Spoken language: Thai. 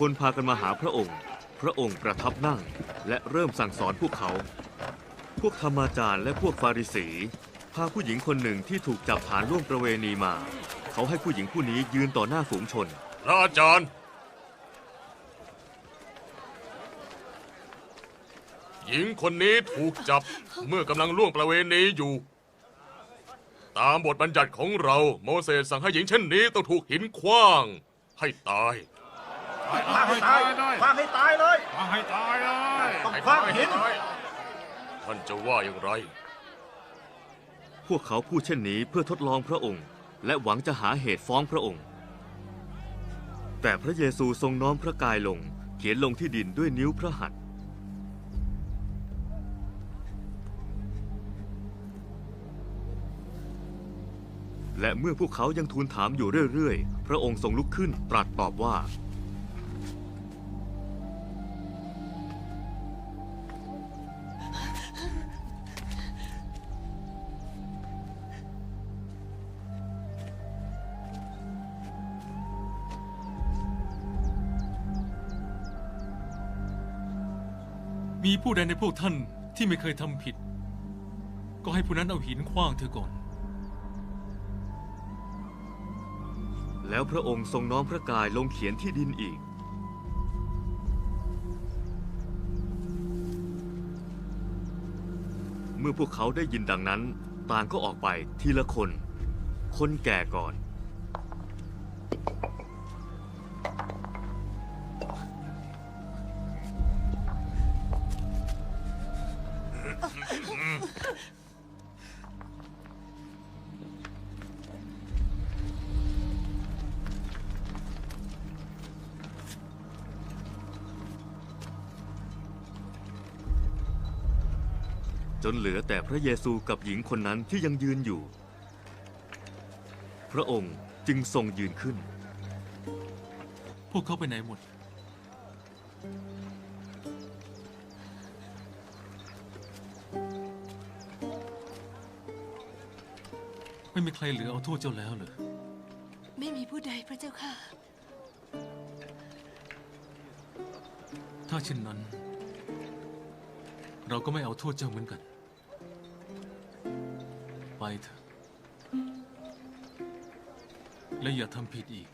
คนพากันมาหาพระองค์ พระองค์ประทับนั่ง และเริ่มสั่งสอนพวกเขา พวกธรรมาจารย์และพวกฟาริสี พาผู้หญิงคนหนึ่งที่ถูกจับฐานล่วงประเวณีมา เขาให้ผู้หญิงผู้นี้ยืนต่อหน้าฝูงชน พระอาจารย์ หญิงคนนี้ถูกจับเมื่อกำลังล่วงประเวณีอยู่ ตามบทบัญญัติของเราโมเสสสั่งให้หญิงเช่นนี้ต้องถูกหินขว้าง ให้ตาย ฆ่าให้ตายฆ่าให้ตายเลย มาให้ตายเลยต้องคว้างหิน ท่านจะว่าอย่างไร พวกเขาพูดเช่นนี้เพื่อทดลองพระองค์ และหวังจะหาเหตุฟ้องพระองค์ แต่พระเยซูทรงน้อมพระกายลง เขียนลงที่ดินด้วยนิ้วพระหัตถ์และเมื่อพวกเขายังทูลถามอยู่เรื่อยๆ พระองค์ทรงลุกขึ้นตรัสตอบว่า มีผู้ใดในพวกท่านที่ไม่เคยทำผิด ก็ให้ผู้นั้นเอาหินขว้างเธอก่อน แล้วพระองค์ทรงน้อมพระกายลงเขียนที่ดินอีก เมื่อพวกเขาได้ยินดังนั้น ต่างก็ออกไปทีละคน คนแก่ก่อน จนเหลือแต่พระเยซูกับหญิงคนนั้นที่ยังยืนอยู่ พระองค์จึงทรงยืนขึ้น พวกเขาไปไหนหมด ไม่มีใครเหลือเอาโทษเจ้าแล้วเหรอ ไม่มีผู้ใดพระเจ้าค่ะ ถ้าเช่นนั้น เราก็ไม่เอาโทษเจ้าเหมือนกัน ไปเถอะ และอย่าทำผิดอีก